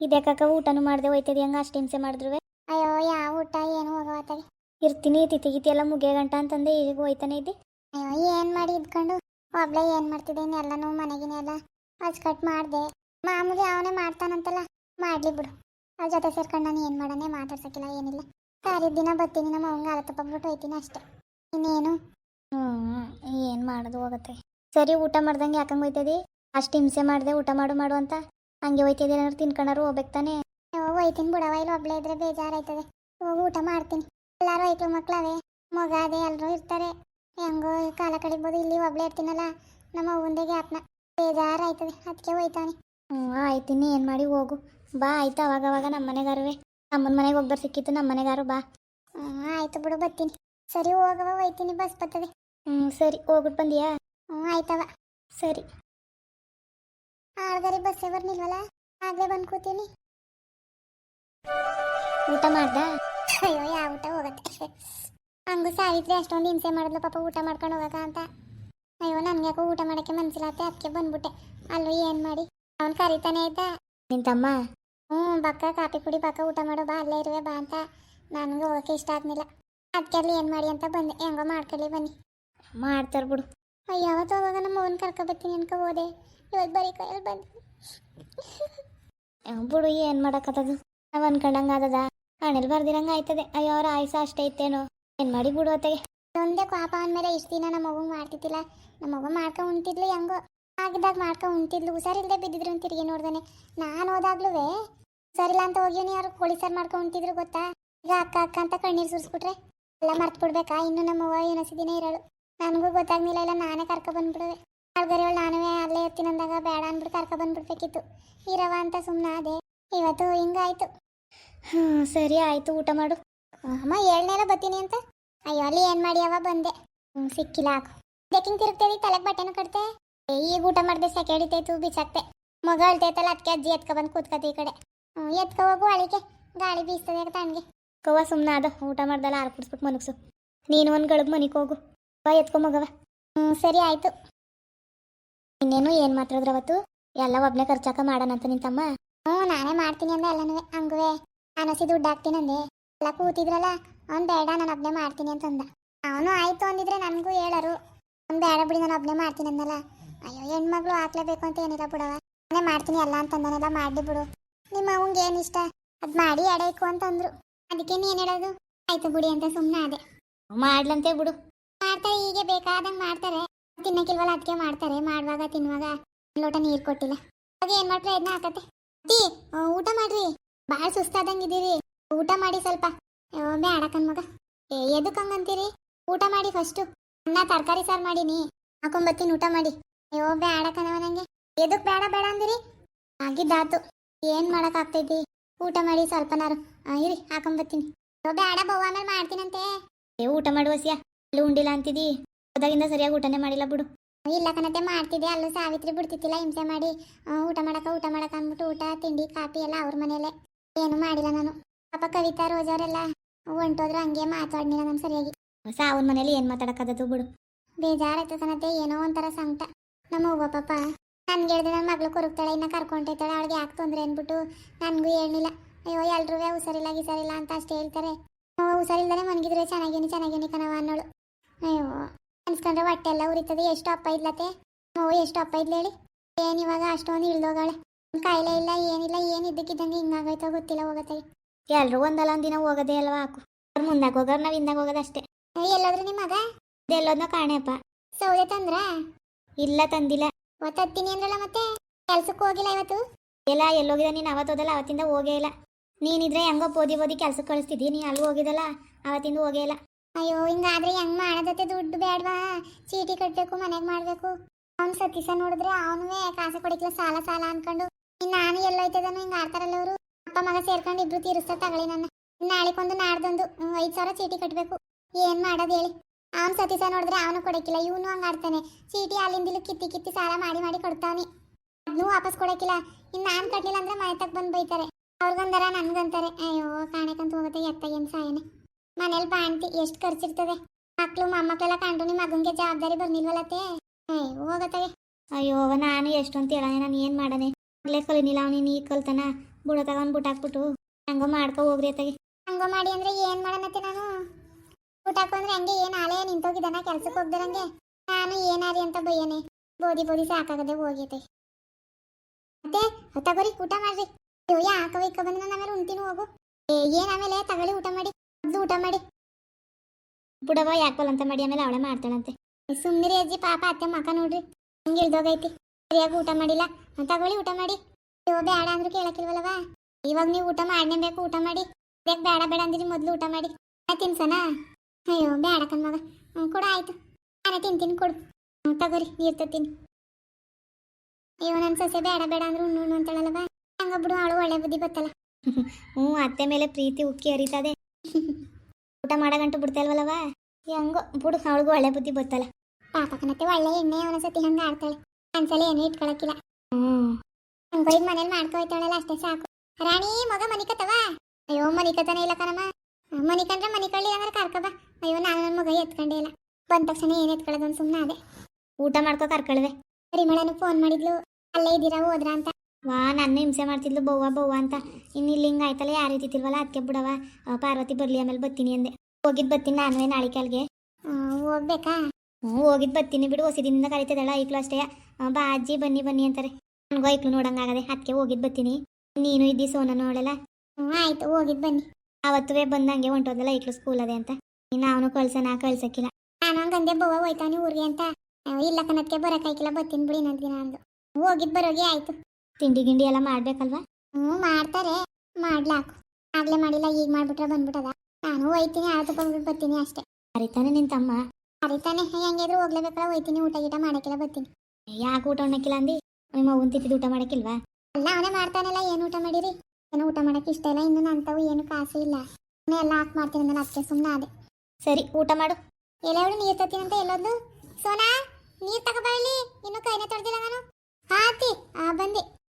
ಇದಕ್ಕಕ್ಕ ಊಟನೂ ಮಾಡ್ದೆ ಹೋಯ್ತದೆ ಹಂಗ ಅಷ್ಟು ಹಿಂಸೆ ಮಾಡಿದ್ರು ಅಯ್ಯೋ ಯಾವ ಊಟ ಏನು ಹೋಗವತ್ತಾಗೆ? ಇರ್ತೀನಿ ತಿತಿ ಗಿತಿ ಎಲ್ಲ ಮುಗಿಯ ಗಂಟ ಅಂತಂದೆ ಈಗ ಹೋಯ್ತಾನೆ ಇದ್ದಿ. ಅಯ್ಯೋ ಏನ್ ಮಾಡಿ ಇದ್ಕೊಂಡು? ಒಬ್ಳೆ ಏನ್ ಮಾಡ್ತಿದ್ದೀನಿ ಎಲ್ಲನೂ ಮನೆಗಿನೆಲ್ಲ ಅಚ್ಕಟ್ ಮಾಡ್ದೆ. ಮಾಮೂಲಿ ಅವನೇ ಮಾಡ್ತಾನಂತಲ್ಲ ಮಾಡ್ಲಿ ಬಿಡು. ಅವ್ರ ಜೊತೆ ಸೇರ್ಕೊಂಡು ನಾನು ಏನ್ ಮಾಡನೆ ಮಾತಾಡ್ಸಕ್ಕಿಲ್ಲ ಏನಿಲ್ಲ. ಕಾರಿದ ದಿನ ಬರ್ತೀನಿ ನಮ್ಮ ಅವಂಗ ಅಲ ತಪ್ಪಿಬಿಟ್ಟು ಹೋಯ್ತೀನಿ ಅಷ್ಟೇ. ಇನ್ನೇನು? ಹ್ಞೂ ಏನು ಮಾಡೋದು ಹೋಗತ್ತೆ. ಸರಿ ಊಟ ಮಾಡ್ದಂಗೆ ಯಾಕಂಗೆ ಹೋಯ್ತದಿ? ಅಷ್ಟು ಹಿಂಸೆ ಮಾಡಿದೆ ಊಟ ಮಾಡು ಮಾಡು ಅಂತ. ಹಂಗೆ ಹೋಯ್ತದೆ ಏನಾದ್ರು ತಿನ್ಕೊಂಡಾರು ಹೋಗ್ಬೇಕು ತಾನೆ. ಹೋಯ್ತೀನಿ ಬಿಡವ ಇಲ್ಲಿ ಒಬ್ಳೆ ಇದ್ರೆ ಬೇಜಾರಾಯ್ತದೆ. ಹೋಗಿ ಊಟ ಮಾಡ್ತೀನಿ. ಎಲ್ಲಾರು ಐಕ್ಳು ಮಕ್ಳವೆ ಮಗ ಅದೇ ಎಲ್ಲರೂ ಇರ್ತಾರೆ. ಹೆಂಗೋ ಕಾಲ ಕಳಿಬೋದು. ಇಲ್ಲಿ ಒಬ್ಳೆ ಇರ್ತೀನಲ್ಲ ನಮ್ಮ ಅವ್ವಂದೇ ಗ್ಯಾಪ್ನ ಬೇಜಾರಾಯ್ತದೆ. ಅದಕ್ಕೆ ಹೋಯ್ತಾನೆ ಹ್ಞೂ ಆಯ್ತೀನಿ ಏನು ಮಾಡಿ ಹೋಗು. ಬಾ ಆಯ್ತು ಅವಾಗ ಅವಾಗ ನಮ್ಮ ಮನೆಗಾರುವೆ. ಅಮ್ಮನ ಮನೆಗೆ ಒಬ್ಬರು ಸಿಕ್ಕಿತ್ತು ನಮ್ಮ ಮನೆಗಾರು ಬಾ. ಹ್ಞೂ ಆಯ್ತು ಬಿಡು ಬರ್ತೀನಿ. ಸರಿ ಹೋಗವ ಹೋಯ್ತೀನಿ ಬಸ್ ಬರ್ತದೆ. ಹ್ಞೂ ಸರಿ ಹೋಗ್ಬಿಟ್ಟು ಬಂದಿಯಾ? ಹ್ಞೂ ಆಯ್ತವ ಸರಿ. ಆಳ್ಗರಿ ಬಸ್ಸೇ ಬರ್ನಿಲ್ವಲ್ಲ ಆಗ್ಲೇ ಬಂದು ಕೂತೀನಿ. ಊಟ ಮಾಡ್ದ? ಅಯ್ಯೋ ಯಾವ ಊಟ? ಹೋಗತ್ತೆ. ಹಂಗು ಸಾವಿತ್ರಿ ಅಷ್ಟೊಂದು ಹಿಂಸೆ ಮಾಡಿದ್ಲು ಪಾಪ ಊಟ ಮಾಡ್ಕೊಂಡು ಹೋಗಕ ಅಂತ. ಅಯ್ಯೋ ನನ್ಗೆ ಯಾಕೋ ಊಟ ಮಾಡಕ್ಕೆ ಮನ್ಸಿಲ್ಲತ್ತೆ ಅದಕ್ಕೆ ಬಂದ್ಬಿಟ್ಟೆ. ಅಲ್ಲೂ ಏನು ಮಾಡಿ? ಅವ್ನು ಕರಿತಾನೆ ಇದ್ದ. ನಿಂತಮ್ಮ? ತಮ್ಮ ಹ್ಞೂ ಬಕ್ಕ ಕಾಫಿ ಕುಡಿ ಬಕ್ಕ ಊಟ ಮಾಡೋ ಬಾ ಅಲ್ಲೇ ಇರುವೆ ಬಾ ಅಂತ. ನನಗೆ ಹೋಗಕ್ಕೆ ಇಷ್ಟ ಆಗ್ಲಿಲ್ಲ. ಅದಕ್ಕೆ ಅಲ್ಲಿ ಏನು ಮಾಡಿ ಅಂತ ಬಂದೆ. ಹೆಂಗೋ ಮಾಡ್ಕೊಳ್ಳಿ ಬನ್ನಿ. ಮಾಡ್ತಾರ ಬಿಡು. ಅಯ್ಯಾವತ್ತು ಯಾವತ್ತು ಅವಾಗ ನಮ್ಮ ಅವನ್ ಕರ್ಕೊಬತ್ತೀನಿ ಅನ್ಕೋ ಹೋದೆ. ಬರೀ ಕೈಯಲ್ಲಿ ಬಂದು. ಬಿಡು, ಏನು ಮಾಡೋಕ್ಕತ್ತದು ನಾವು ಅನ್ಕೊಂಡಂಗೆ ಆದದ. ಬರ್ದಿರಂಗೆ ಆಯ್ತದೆ. ಅಯ್ಯೋ, ಅವ್ರ ಆಯ್ಸ ಅಷ್ಟೇ ಇತ್ತೇನೋ. ಏನು ಮಾಡಿ ಬಿಡು ಅತ್ತಗೆ. ಒಂದೇ ಪಾಪ ಅಂದಮೇಲೆ ಇಷ್ಟು ದಿನ ನಮ್ಮ ಮಗು ಮಾಡ್ತಿದ್ದಿಲ್ಲ. ನಮ್ಮ ಮಗು ಮಾಡ್ಕೊಂಡು ಉಣ್ತಿದ್ಲು ಹೆಂಗೋ. ಆಗಿದ್ದಾಗ ಮಾಡ್ಕೊಂಡು ಉಣ್ತಿದ್ಲು. ಹುಷಾರಿಲ್ದೆ ಬಿದ್ದಿದ್ರು ಅಂತ ತಿರುಗಿ ನೋಡ್ದಾನೆ. ನಾನು ಹೋದಾಗ್ಲೂ ಸರಿಲ್ಲ ಅಂತ ಹೋಗಿವ್ನಿ ಯಾರು ಕೋಳಿ ಸಾರು ಮಾಡ್ಕೊಂಡು ಉಂತಿದ್ರು ಗೊತ್ತಾ? ಈಗ ಅಕ್ಕ ಅಕ್ಕ ಅಂತ ಕಣ್ಣೀರು ಸುರಿಸ್ಬಿಟ್ರೆ ಎಲ್ಲ ಮರ್ತು ಬಿಡ್ಬೇಕಾ ಇನ್ನು ನಮ್ಮ ಅವ್ವ ಏನಸಿ ಇರಳು ಇರೋಳು. ನನಗೂ ಗೊತ್ತಾಗ್ಲಿಲ್ಲ. ಇಲ್ಲ, ನಾನೇ ಕರ್ಕೊ ಬಂದ್ಬಿಡುವೆ. ಅಳ್ಗರಿವಳು ನಾನುವೇ ಅಲ್ಲೇ ಇರ್ತೀನಿ ಅಂದಾಗ ಬೇಡ ಅಂದ್ಬಿಟ್ಟು ಕರ್ಕೊ ಬಂದ್ಬಿಡ್ಬೇಕಿತ್ತು. ಇರವ ಅಂತ ಸುಮ್ಮನೆ ಅದೇ ಇವತ್ತು ಹಿಂಗಾಯ್ತು. ಹ್ಞೂ ಸರಿ ಆಯಿತು, ಊಟ ಮಾಡು. ಅಮ್ಮ ಏಳ್ನೆಲ್ಲ ಬತ್ತೀನಿ ಅಂತ? ಅಯ್ಯೋ, ಅಲ್ಲಿ ಏನ್ ಮಾಡಿ ಅವ ಬಂದೆ. ಹ್ಮ್, ಸಿಕ್ಕಿಲ್ಲ ಹಾಕು. ಬೆಕ್ಕಿಂಗ್ ತಿರುಗ್ತೇವಿ? ತಲೆಗೆ ಬಟ್ಟೆನೂ ಕಟ್ತೆ? ಈಗ ಊಟ ಮಾಡ್ದೆ, ಸೆಕೆ ಹಿಡಿತೈತು, ಬಿಸಾಕ್ತೆ. ಮಗ ಅಳ್ತೈತಲ್ಲ ಅದಕ್ಕೆ ಅಜ್ಜಿ ಎತ್ಕೊ ಬಂದು ಕೂತ್ಕತಿ ಈ ಕಡೆ. ಹ್ಞೂ ಎತ್ಕೊ ಹೋಗು ಅಳಿಕೆ ಗಾಳಿ ಬೀಸ್ತದೆ ತಣ್ಣಗೆ ಕವ್ವ ಸುಮ್ಮನೆ ಅದ ಊಟ ಮಾಡ್ದಲ್ಲ ಆರು ಕುಡಿಸ್ಬಿಟ್ಟು ಮನಗ್ಸು. ನೀನು ಒಂದು ಗಳಗ್ ಮನಿಗೆ ಹೋಗು. ಬಾ ಎತ್ಕೊ ಮಗವ ಹ್ಞೂ ಸರಿ ಆಯ್ತು. ಇನ್ನೇನು ಏನು ಮಾತಾಡಿದ್ರ ಅವತ್ತು? ಎಲ್ಲ ಒಬ್ನೇ ಖರ್ಚಾಕ ಮಾಡೋಣಂತ ನಿನ್ ತಮ್ಮ ಹ್ಞೂ ನಾನೇ ಮಾಡ್ತೀನಿ ಅಂದೆ ಎಲ್ಲನೂ ಹಂಗುವೆ. ಅನಸಿ ದುಡ್ಡು ಹಾಕ್ತೀನಿ ಅಂದೆ. ಎಲ್ಲ ಕೂತಿದ್ರಲ್ಲ ಅವ್ನು ಬೇಡ ನಾನು ಒಬ್ಬನೇ ಮಾಡ್ತೀನಿ ಅಂತಂದ. ಅವನು ಆಯ್ತು ಅಂದಿದ್ರೆ ನನಗೂ ಹೇಳರು. ಅವ್ನು ಬೇಡ ಬಿಡಿ ನಾನು ಒಬ್ಬನೇ ಮಾಡ್ತೀನಿ ಅಂದಲ್ಲ. ಅಯ್ಯೋ ಹೆಣ್ಮಗಳು ಹಾಕ್ಲೇಬೇಕು ಅಂತ ಏನಿಲ್ಲ ಬಿಡವ ನಾನೇ ಮಾಡ್ತೀನಿ ಎಲ್ಲ ಅಂತಂದನೆಲ್ಲ ಮಾಡಿ ಬಿಡು. ನಿಮ್ಮ ಅವಂಗೆ ಏನು ಇಷ್ಟ? ಅದು ಮಾಡಿ ಎಡೈಕು ಅಂತಂದ್ರು. ಅದಕ್ಕೆ ನೀನು ಹೇಳೋದು? ಆಯ್ತು ಬಿಡಿ ಅಂತ ಸುಮ್ಮನೆ ಅದೇ ಮಾಡ್ಲಂತೆ ಬಿಡು. ಮಾಡ್ತಾರೆ ಹೀಗೆ ಬೇಕಾದಂಗೆ ಮಾಡ್ತಾರೆ. ತಿನ್ನಕ್ಕಿಲ್ವಲ್ಲ ಅದಕ್ಕೆ ಮಾಡ್ತಾರೆ. ಮಾಡುವಾಗ ತಿನ್ನುವಾಗ ಲೋಟ ನೀರು ಕೊಟ್ಟಿಲ್ಲ. ಅವಾಗ ಏನು ಮಾಡಿ ಇದನ್ನ ಹಾಕತ್ತೆ. ಅತ್ತಿ ಊಟ ಮಾಡ್ರಿ. ಭಾಳ ಸುಸ್ತಾದಂಗೆ ಇದೀರಿ. ಊಟ ಮಾಡಿ ಸ್ವಲ್ಪ ಅಯ್ಯೋ, ಬೇಡ ಕಣ್ ಮಗ. ಏ ಎದಕ್ಕೆ ಹಂಗಂತೀರಿ ಊಟ ಮಾಡಿ ಫಸ್ಟು ಅನ್ನ ತರಕಾರಿ ಸಾರು ಮಾಡೀನಿ. ಹಾಕೊಂಬತ್ತೀನಿ ಊಟ ಮಾಡಿ. ಅಯ್ಯೋ ಬೇಡ ಕಣವ ನಂಗೆ. ಎದಕ್ಕೆ ಬೇಡ ಬೇಡ ಅಂದಿರಿ? ಆಗಿದ್ದಾತು. ಏನು ಮಾಡೋಕ್ಕಾಗ್ತೈತಿ ಊಟ ಮಾಡಿ ಸ್ವಲ್ಪನಾರು ಇರಿ ಹಾಕೊಂಬತ್ತೀನಿ. ಬೇಡ ಬವ್ವ ಆಮೇಲೆ ಮಾಡ್ತೀನಂತೆ. ಏ ಊಟ ಮಾಡುವಸಿಯ ಅಲ್ಲಿ ಉಂಡಿಲ್ಲ ಅಂತಿದಿ. ಹೋದಾಗಿಂದ ಸರಿಯಾಗಿ ಊಟನೇ ಮಾಡಿಲ್ಲ ಬಿಡು. ಇಲ್ಲ ಕಣತೆ, ಮಾಡ್ತಿದ್ದೆ. ಅಲ್ಲೂ ಸಾವಿತ್ರಿ ಬಿಡ್ತಿತ್ತಿಲ್ಲ, ಹಿಂಸೆ ಮಾಡಿ. ಊಟ ಮಾಡಕ ಊಟ ಮಾಡಕ ಅಂದ್ಬಿಟ್ಟು ಊಟ, ತಿಂಡಿ, ಕಾಫಿ ಎಲ್ಲ ಅವ್ರ ಮನೇಲೆ. ಏನು ಮಾಡಿಲ್ಲ ನಾನು. ಪಾಪ ಕವಿತಾ, ರೋಜಾರೆಲ್ಲ ಅವರೆಲ್ಲ ಹೊಂಟೋದ್ರು ಹಂಗೆ ಮಾತಾಡ್ನಿಲ್ಲ ನಾನು ಸರಿಯಾಗಿ. ಅವ್ರ ಮನೇಲಿ ಏನು ಮಾತಾಡಕದ್ದು ಬಿಡು. ಬೇಜಾರಾಯ್ತು ಕಣತೆ, ಏನೋ ಒಂಥರ ಸಂಕಟ. ನಮ್ಮ ಅವ್ವ ಪಾಪ ನನ್ಗೆ ಹೇಳ್ದೆ, ನನ್ನ ಮಗಳು ಕೊರಗ್ತಾಳೆ, ಇನ್ನ ಕರ್ಕೊಂಡೈತಾಳೆ ಅವಳಿಗೆ ಯಾಕೆ ತೊಂದರೆ? ಅಂದ್ಬಿಟ್ಟು ನನಗೂ ಹೇಳಿಲ್ಲ ಅಯ್ಯೋ ಎಲ್ರೂ ಹುಷಾರಿಲ್ಲ ಗಿಸರಿಲ್ಲ ಅಂತ ಅಷ್ಟೇ ಹೇಳ್ತಾರೆ. ಹುಷಾರಿಲ್ದಾನೆ ಮನ್ಗಿದ್ರೆ ಚೆನ್ನಾಗೇನಿ ಚೆನ್ನಾಗೇನಿ ಕಣವ ಅನ್ನೋಳು. ಅಯ್ಯೋ. ಅನ್ಸ್ಕೊಂಡ್ರೆ ಹೊಟ್ಟೆ ಎಲ್ಲ ಉರಿತದೆ. ಎಷ್ಟು ಅಪ್ಪ ಇದ್ಲತೆ ನೋವು ಎಷ್ಟು ಅಪ್ಪ ಇದ್ಲು ಹೇಳಿ? ಏನ್ ಇವಾಗ ಅಷ್ಟೊಂದು ಇಳ್ದೋಗಾಳೆ. ಕಾಯಿಲೆ ಇಲ್ಲ ಏನಿಲ್ಲ ಏನ್ ಇದ್ದಕ್ಕಿದ್ದಂಗೆ ಹಿಂಗಾಗೈತೋ ಗೊತ್ತಿಲ್ಲ ಹೋಗತ್ತೆ ಎಲ್ಲರೂ ಒಂದಲ್ಲ ಒಂದಿನ ಹೋಗೋದೇ ಅಲ್ವಾ ಹಾಕು ಅವ್ರು ಮುಂದಾಗ ಹೋಗೋರು ನಾವು ಹಿಂದಾಗ ಹೋಗೋದಷ್ಟೇ ಎಲ್ಲೋದ್ರು ನಿಮ್ಮ ಮಗ? ಎಲ್ಲೋದ್ನ ಕಾಣೆಪ್ಪ ಸೌದೆ ತಂದ್ರ? ಇಲ್ಲ ತಂದಿಲ್ಲ. ಒತ್ತತ್ತೀನಿ ಅಂದ್ರಲ್ಲ ಮತ್ತೆ? ಕೆಲ್ಸಕ್ಕೆ ಹೋಗಿಲ್ಲ ಇವತ್ತು? ಎಲ್ಲ ಎಲ್ಲೋಗಿದ ನೀನು ಅವತ್ತೋದಲ್ಲ ಅವತ್ತಿಂದ ಹೋಗೇ ಇಲ್ಲ. ನೀನಿದ್ರೆ ಹೆಂಗೋ ಓದಿ ಓದಿ ಕೆಲ್ಸಕ್ಕೆ ಕಳಿಸ್ತಿದ್ದೀನಿ ನೀ ಅಲ್ಲಿ ಹೋಗಿದಲ್ಲ ಅವತ್ತಿಂದ ಹೋಗೇ ಇಲ್ಲ. ಅಯ್ಯೋ, ಹಿಂಗಾದ್ರೆ ಹೆಂಗ್ ಮಾಡದತ್ತೆ? ದುಡ್ಡು ಬೇಡವಾ? ಚೀಟಿ ಕಟ್ಟಬೇಕು ಮನೆಗೆ ಮಾಡಬೇಕು. ಅವ್ನು ಸತೀಶ ನೋಡಿದ್ರೆ ಅವನುವೇ ಕಾಸು ಕೊಡಿಕ್ಲ ಸಾಲ ಸಾಲ ಅನ್ಕೊಂಡು. ಇನ್ ನಾನು ಎಲ್ಲೋಯ್ತದನು ಹಿಂಗ ಆಡ್ತಾರಲ್ಲ ಅವರು. ಅಪ್ಪ ಮಗ ಸೇರ್ಕೊಂಡು ಇಬ್ರು ತೀರಿಸ್ತಾ ತಗೊಳ್ಳಿ ನನ್ನ. ನಾಳೆಗೊಂದು ನಾಡ್ದೊಂದು ಐದ್ ಸಾವಿರ ಚೀಟಿ ಕಟ್ಟಬೇಕು ಏನ್ ಮಾಡೋದು ಹೇಳಿ? ಅವ್ನು ಸತೀಶ ನೋಡಿದ್ರೆ ಅವನು ಕೊಡಕ್ಕಿಲ್ಲ, ಇವನು ಹಂಗ ಆಡ್ತಾನೆ. ಚೀಟಿ ಅಲ್ಲಿಂದಿಲು ಕಿತ್ತಿ ಕಿತ್ತಿ ಸಾಲ ಮಾಡಿ ಮಾಡಿ ಕೊಡ್ತಾವನಿ ಅದನ್ನೂ ವಾಪಸ್ ಕೊಡಕ್ಕಿಲ್ಲ. ಇನ್ ನಾನ್ ಕಟ್ಟಿಲ್ಲ ಅಂದ್ರೆ ಮನೆ ತಕ್ಕ ಬಂದ್ ಬೈತಾರೆ. ಅವ್ರಿಗೊಂದರ ನನ್ಗಂತಾರೆ. ಅಯ್ಯೋ, ಕಾಣಕಂತ ಹೋಗುತ್ತೆ ಎತ್ತಾಗೇನ್ ಸಾಯನೆ. ಮನೇಲಿ ಬಾಣ್ತಿ ಎಷ್ಟು ಖರ್ಚಿರ್ತದೆ? ಮಕ್ಕಳು ಮೊಮ್ಮಕ್ಕಳೆಲ್ಲ ಕಂಡು ನಿಮ್ಮ ಮಗಂಗೆ ಜವಾಬ್ದಾರಿ ಬರ್ನಿಲ್ವಲ್ಲತ್ತೆ ಹೋಗತ್ತವೆ. ಅಯ್ಯೋ ನಾನು ಎಷ್ಟೊಂತ ಹೇಳನೆ ನಾನು ಏನು ಮಾಡನೆ? ಮಗ್ಲೇ ಕಲಿನಿಲ್ಲ ಅವನಿನ್ ನೀ ಕಲ್ತಾನ? ಬುಡ ತಗೊಂಡು ಬುಟ್ ಹಾಕ್ಬಿಟ್ಟು ಹಂಗ ಮಾಡ್ಕೊ ಹೋಗ್ರಿ ಅತ್ತಾಗೆ. ಹಂಗೋ ಮಾಡಿ ಅಂದ್ರೆ ಏನು ಮಾಡನತ್ತೆ ನಾನು? ಊಟ ಹಾಕೊಂಡ್ರೆ ಹಂಗೆ ಏನು ಆಲೇ ನಿಂತೋಗಿದ್ದಾನ ಕೆಲ್ಸಕ್ಕೆ ಹೋಗ್ದಿರಂಗೆ? ನಾನು ಏನಾರಿ ಅಂತ ಬಯ್ಯನೆ ಬೋದಿ ಬೋದಿ ಸಾಕಾಗದೆ ಹೋಗೈತೆ. ಮತ್ತೆ, ತಗೋರಿ, ಊಟ ಮಾಡ್ರಿ. ಅಯ್ಯೋ ಬಂದು ನಾನು ಆಮೇಲೆ ಉಣ್ತೀನಿ ಹೋಗು. ಏನ್ ಆಮೇಲೆ ತಗೊಳ್ಳಿ ಊಟ ಮಾಡಿ. ಊಟ ಮಾಡಿ. ಬುಡವ ಯಾಕೋಲ್ ಅಂತ ಮಾಡಿ ಆಮೇಲೆ ಅವಳೆ ಮಾಡ್ತಾಳಂತೆ. ಸುಮ್ಮನೆ ಅಜ್ಜಿ, ಪಾಪ ಅತ್ತೆ ಮಕ ನೋಡ್ರಿ. ಹಂಗೆ ಇಳ್ದೋಗೈತಿ. ಸರಿಯಾಗಿ ಊಟ ಮಾಡಿಲ್ಲ. ತಗೊಳ್ಳಿ ಊಟ ಮಾಡಿ. ಅಯ್ಯೋ ಬೇಡ ಅಂದ್ರೂ ಕೇಳಕ್ಕಿಲ್ವಲ್ಲವ? ಇವಾಗ ನೀವು ಊಟ ಮಾಡಲೇಬೇಕು, ಊಟ ಮಾಡಿ. ಬೇಗ ಬೇಡ ಬೇಡ ಅಂದಿರಿ ಮೊದಲು ಊಟ ಮಾಡಿ. ತಿನ್ಸನಾ? ಅಯ್ಯೋ ಬೇಡ ಕಣ್ಮಗ. ಹ್ಞೂ ಕೊಡು, ಆಯ್ತು. ನಾನೇ ತಿಂತೀನಿ, ಕೊಡು. ತಗೋರಿ ನೀರು ತತ್ತೀನಿ ಅಯ್ಯೋ ನನ್ನ ಸೊಸೆ ಬೇಡ ಬೇಡ ಅಂದ್ರು ಉಣ್ಣು ಉಣ್ಣು ಹಂಗ ಬಿಡು ಅವಳು ಒಳ್ಳೆ ಬುದ್ಧಿ ಬತ್ತಲ್ಲ. ಹ್ಞೂ ಅತ್ತೆ ಮೇಲೆ ಪ್ರೀತಿ ಉಕ್ಕಿ ಹರಿತದೆ. ಊಟ ಮಾಡೋ ಬಿಡ್ತಲ್ವಲ್ಲವ ಹೆಂಗ ಬಿಡು ಅವಳಿಗೂ ಒಳ್ಳೆ ಬುದ್ಧಿ ಬರ್ತಲ್ಲ ಪಾಪ ಕಣತ್ತೆ ಒಳ್ಳೆ ಎಣ್ಣೆ ಅವನ ಸತಿ ಹಂಗ ಆಡ್ತಾಳೆ. ಅನ್ಸಲ ಏನೂ ಇಟ್ಕೊಳಕಿಲ್ಲ ಹ್ಞೂ ಹಂಗೋಯ್ದು ಮನೇಲಿ ಮಾಡ್ಕೊಯ್ತಾಳಲ್ಲ ಅಷ್ಟೇ ಸಾಕು. ರಾಣಿ ಮಗ ಮನಿಕತ್ತವ? ಅಯ್ಯೋ ಮನಿಕತನ ಇಲ್ಲ ಕಣಮ್ಮ. ಮನಿಕಂದ್ರೆ ಮನಿಕಳ್ಳಿ ಅಂದ್ರೆ ಕರ್ಕಬ ಅಯ್ಯೋ ನಾನು ನನ್ನ ಮಗ ಎತ್ಕೊಂಡೇ ಇಲ್ಲ. ಬಂದ ತಕ್ಷಣ ಏನ್ ಎತ್ಕೊಳ್ಳೋದು ಸುಮ್ಮನೆ ಅದೇ ಊಟ ಮಾಡ್ಕೊ ಕರ್ಕೊಳ್ವೆ. ಪರಿಮಳನು ಫೋನ್ ಮಾಡಿದ್ಲು. ಅಲ್ಲೇ ಇದ್ದೀರಾ ಹೋದ್ರ ಅಂತ. ವಾ ನನ್ನ ಹಿಂಸೆ ಮಾಡ್ತಿದ್ಲು. ಬವ್ವ ಬವ್ವ ಅಂತ. ಇನ್ನು ಇಲ್ಲಿ ಹಿಂಗೆ ಆಯ್ತಲ್ಲ ಯಾರು ಇದ್ದಿತ್ತಿಲ್ವಲ್ಲ ಅದಕ್ಕೆ ಬಿಡವ ಪಾರ್ವತಿ ಬರ್ಲಿ ಆಮೇಲೆ ಬರ್ತೀನಿ ಅಂದೆ. ಹೋಗಿದ್ದು ಬರ್ತೀನಿ ನಾನುವೇ ನಾಳೆ ಕಾಲ್ಗೆ. ಹೋಗ್ಬೇಕಾ? ಹ್ಞೂ ಹೋಗಿದ್ದು ಬರ್ತೀನಿ ಬಿಡು. ಹೊಸದಿಂದ ಕರಿತದಳ ಐಕ್ಳು ಅಷ್ಟೇ ಬಾ ಅಜ್ಜಿ ಬನ್ನಿ ಬನ್ನಿ ಅಂತಾರೆ. ನನಗೂ ಐಕ್ಳು ನೋಡಂಗಾಗದೆ. ಅದಕ್ಕೆ ಹೋಗಿದ್ದು ಬರ್ತೀನಿ. ನೀನು ಇದ್ದಿ ಸೋನ ನೋಡಲ್ಲ? ಹ್ಞೂ ಆಯ್ತು. ಹೋಗಿದ್ದು ಬನ್ನಿ. ಅವತ್ತುವೇ ಬಂದಂಗೆ ಹೊಂಟೋದಲ್ಲ ಐಕ್ಲು ಸ್ಕೂಲ್ ಅದೇ ಅಂತ. ಇನ್ನು ಅವನು ಕಳ್ಸನ ಕಳ್ಸಕ್ಕಿಲ್ಲ ನಾನು ಹಂಗಂದೆ ಬವ್ವ ಹೋಯ್ತಾನೆ ಊರಿಗೆ ಅಂತ. ಇಲ್ಲ ಕಣಕ್ಕೆ ಬರಕಾಯ್ಕಿಲ್ಲ ಬರ್ತೀನಿ ಬಿಡಿ ನಂದಿನ ದಿನ ಅಂದು. ಹೋಗಿದ್ದು ಬರೋಗೆ ಆಯ್ತು. ತಿಂಡಿ ಗಿಂಡಿ ಎಲ್ಲ ಮಾಡ್ಬೇಕಲ್ವಾ? ಹ್ಞೂ ಮಾಡ್ತಾರೆ. ಮಾಡ್ಲಾಕು ಆಗ್ಲೇ ಮಾಡಿಲ್ಲ ಈಗ ಮಾಡ್ಬಿಟ್ರೆ ಬಂದ್ಬಿಟ್ಟದ. ನಾನು ಒಯ್ತೀನಿ ಆಳ್ತು ಬಂದ್ಬಿಟ್ಟು ಬರ್ತೀನಿ ಅಷ್ಟೇ. ಅರಿತಾನೆ ನಿನ್ ತಮ್ಮ? ಅರಿತಾನೆ ಹೆಂಗಿದ್ರು ಹೋಗ್ಲೇಬೇಕಲ್ಲ ಹೋಯ್ತೀನಿ ಊಟ ಗೀಟ ಮಾಡಕ್ಕೆಲ್ಲ ಬರ್ತೀನಿ. ಯಾಕೆ ಊಟ ಉಣ್ಣಕ್ಕಿಲ್ಲ ಅಂದಿ? ನಿಮ್ಮ ಅವ್ವನ್ ತಿಂತಿದ್ದು ಊಟ ಮಾಡಕ್ಕಿಲ್ವಾ? ಅಲ್ಲ ಅವನೇ ಮಾಡ್ತಾನಲ್ಲ ಏನು ಊಟ ಮಾಡಿರಿ? ಏನೋ ಊಟ ಮಾಡಕ್ಕೆ ಇಷ್ಟ ಇಲ್ಲ ಇನ್ನು ನಂತವು ಏನು ಕಾಸು ಇಲ್ಲ. ಅವನೇ ಎಲ್ಲ ಹಾಕಿ ಮಾಡ್ತೀನಿ ನಾನು ಅದಕ್ಕೆ ಸುಮ್ಮನೆ ಅದೇ ಸರಿ ಊಟ ಮಾಡು. ಎಲ್ಲವಳು ನೀರು ತತ್ತೀನಂತ ಎಲ್ಲೊಂದು? ಸೋನಾ ನೀರು ತಗೋಬರಲಿ ಇನ್ನು ಕೈನೇ ತೊಡ್ದಿಲ್ಲ ನಾನು. ಹಾತಿ ಆ ಬಂದೆ.